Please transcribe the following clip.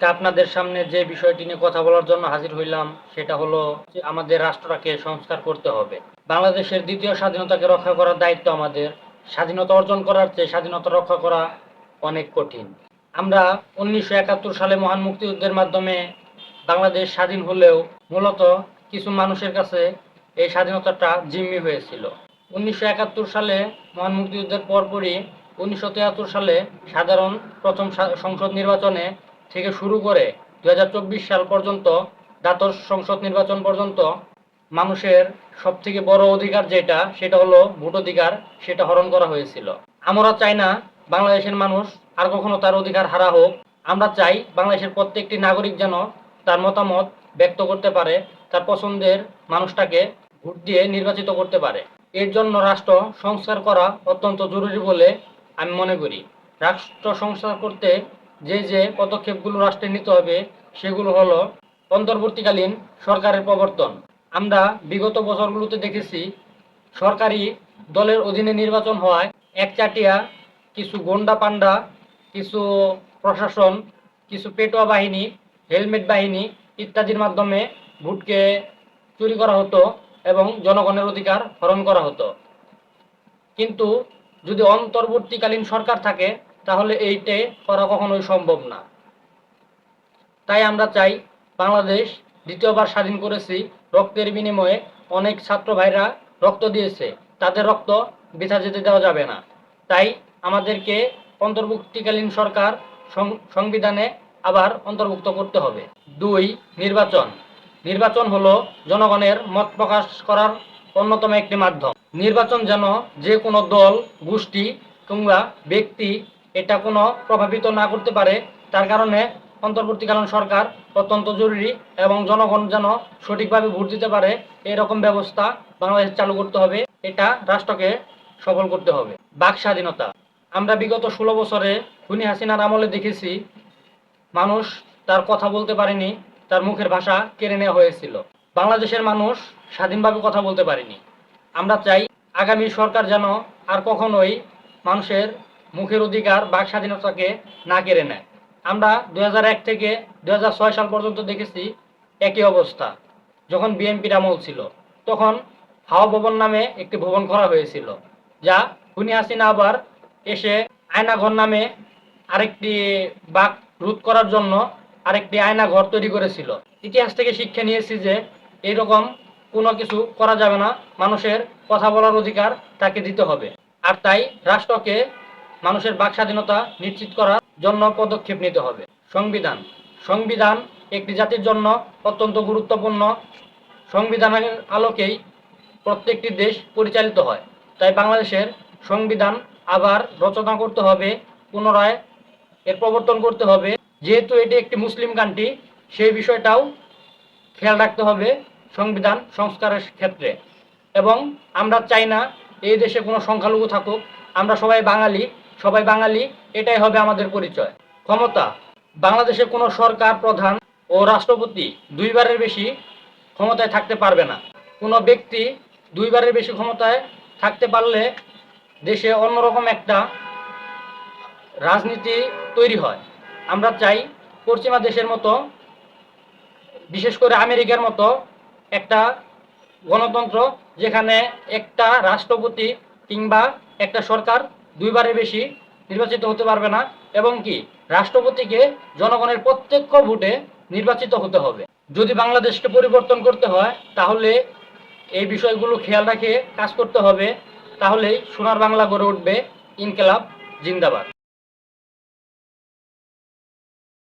আজকে আপনাদের সামনে যে বিষয়টি নিয়ে কথা বলার জন্য হাজির হইলাম, সেটা হলো যে আমাদের রাষ্ট্রটাকে সংস্কার করতে হবে। বাংলাদেশের দ্বিতীয় স্বাধীনতাকে রক্ষা করার দায়িত্ব আমাদের। স্বাধীনতা অর্জন করার চেয়ে স্বাধীনতা রক্ষা করা অনেক কঠিন। আমরা উনিশশো একাত্তর সালে মহান মুক্তিযুদ্ধের মাধ্যমে বাংলাদেশ স্বাধীন হলেও মূলত কিছু মানুষের কাছে এই স্বাধীনতাটা জিম্মি হয়েছিল। উনিশশো একাত্তর সালে মহান মুক্তিযুদ্ধের পরপরই উনিশশো তিয়াত্তর সালে সাধারণ প্রথম সংসদ নির্বাচনে থেকে শুরু করে দু হাজার চব্বিশ সাল পর্যন্ত দ্বাদশ সংসদ নির্বাচন পর্যন্ত, মানুষের সব থেকে বড় অধিকার যেটা, সেটা হলো ভোট অধিকার, সেটা হরণ করা হয়েছিল। আমরা চাই না বাংলাদেশের মানুষ আর কখনো তার অধিকার হারা হোক। আমরা চাই বাংলাদেশের প্রত্যেকটি নাগরিক যেন তার মতামত ব্যক্ত করতে পারে, তার পছন্দের মানুষটাকে ভোট দিয়ে নির্বাচিত করতে পারে। এর জন্য রাষ্ট্র সংস্কার করা অত্যন্ত জরুরি বলে আমি মনে করি। রাষ্ট্র সংস্কার করতে যে যে পদক্ষেপগুলো রাষ্ট্রে নিতে হবে, সেগুলো হলো অন্তর্বর্তীকালীন সরকারের প্রবর্তন। আমরা বিগত বছরগুলোতে দেখেছি, সরকারি দলের অধীনে নির্বাচন হওয়ায় একচাটিয়া কিছু গোন্ডা পান্ডা কিছু প্রশাসন, কিছু পেটোয়া বাহিনী, হেলমেট বাহিনী ইত্যাদির মাধ্যমে ভোটকে চুরি করা হতো এবং জনগণের অধিকার হরণ করা হতো। কিন্তু যদি অন্তর্বর্তীকালীন সরকার থাকে তাহলে এইটে করা কখনোই সম্ভব না। তাই আমরা চাই বাংলাদেশ দ্বিতীয়বার স্বাধীন করেছি, রক্তের বিনিময়ে অনেক ছাত্র ভাইরা রক্ত দিয়েছে, তাদের রক্ত বৃথা যেতে দেওয়া যাবে না। তাই আমাদেরকে অন্তর্ভুক্তিকালীন সরকার সংবিধানে আবার অন্তর্ভুক্ত করতে হবে। দুই, নির্বাচন। নির্বাচন হলো জনগণের মত প্রকাশ করার অন্যতম একটি মাধ্যম। নির্বাচন যেন যে কোনো দল, গোষ্ঠী কিংবা ব্যক্তি এটা কোনো প্রভাবিত না করতে পারে। তার কারণে অন্তর্বর্তীকালীন সরকার অত্যন্ত জরুরি এবং জনগণ যেন সঠিকভাবে ভোট দিতে পারে, এরকম ব্যবস্থা বাংলাদেশ চালু করতে হবে। এটা রাষ্ট্রকে সফল করতে হবে। বাক স্বাধীনতা। আমরা বিগত ষোলো বছরে খুনি হাসিনার আমলে দেখেছি, মানুষ তার কথা বলতে পারেনি, তার মুখের ভাষা কেড়ে নেওয়া হয়েছিল। বাংলাদেশের মানুষ স্বাধীনভাবে কথা বলতে পারেনি। আমরা চাই আগামী সরকার যেন আর কখনোই মানুষের মুখের অধিকার, বাক স্বাধীনতাকে না কেড়ে নেয়। আমরা দুই থেকে দুই সাল পর্যন্ত দেখেছি একই অবস্থা, যখন বিএনপির আমল ছিল। তখন হাওয়া ভবন নামে একটি ভবন করা হয়েছিল, যা খুনি হাসিনা আবার এসে আয়নাঘর নামে আরেকটি বাক রোধ করার জন্য আরেকটি আয়না ঘর তৈরি করেছিল। ইতিহাস থেকে শিক্ষা নিয়েছি যে এরকম কোনো কিছু করা যাবে না, মানুষের কথা বলার অধিকার তাকে দিতে হবে। আর তাই রাষ্ট্রকে মানুষের বাক স্বাধীনতা নিশ্চিত করার জন্য পদক্ষেপ নিতে হবে। সংবিধান। সংবিধান একটি জাতির জন্য অত্যন্ত গুরুত্বপূর্ণ। সংবিধানের আলোকেই প্রত্যেকটি দেশ পরিচালিত হয়। তাই বাংলাদেশের সংবিধান আবার রচনা করতে হবে, পুনরায় এর প্রবর্তন করতে হবে। যেহেতু এটি একটি মুসলিম কান্ট্রি, সেই বিষয়টাও খেয়াল রাখতে হবে সংবিধান সংস্কারের ক্ষেত্রে। এবং আমরা চাই না এই দেশে কোনো সংখ্যালঘু থাকুক। আমরা সবাই বাঙালি সবাই বাঙালি, এটাই হবে আমাদের পরিচয়। ক্ষমতা, বাংলাদেশে কোনো সরকার, প্রধান ও রাষ্ট্রপতি দুইবারের বেশি ক্ষমতায় থাকতে পারবে না। কোনো ব্যক্তি দুইবারের বেশি ক্ষমতায় থাকতে পারলে দেশে অন্যরকম একটা রাজনীতি তৈরি হয়। আমরা চাই পশ্চিমা দেশের মতো, বিশেষ করে আমেরিকার মতো একটা গণতন্ত্র যেখানে একটা রাষ্ট্রপতি কিংবা একটা সরকার দুইবারের বেশি নির্বাচিত হতে পারবে না এবং কি রাষ্ট্রপতিকে জনগণের প্রত্যক্ষ ভোটে নির্বাচিত হতে হবে। যদি বাংলাদেশকে পরিবর্তন করতে হয়, তাহলে এই বিষয়গুলো খেয়াল রাখে কাজ করতে হবে। তাহলেই সোনার বাংলা গড়ে উঠবে ইনকেলাব, জিন্দাবাদ।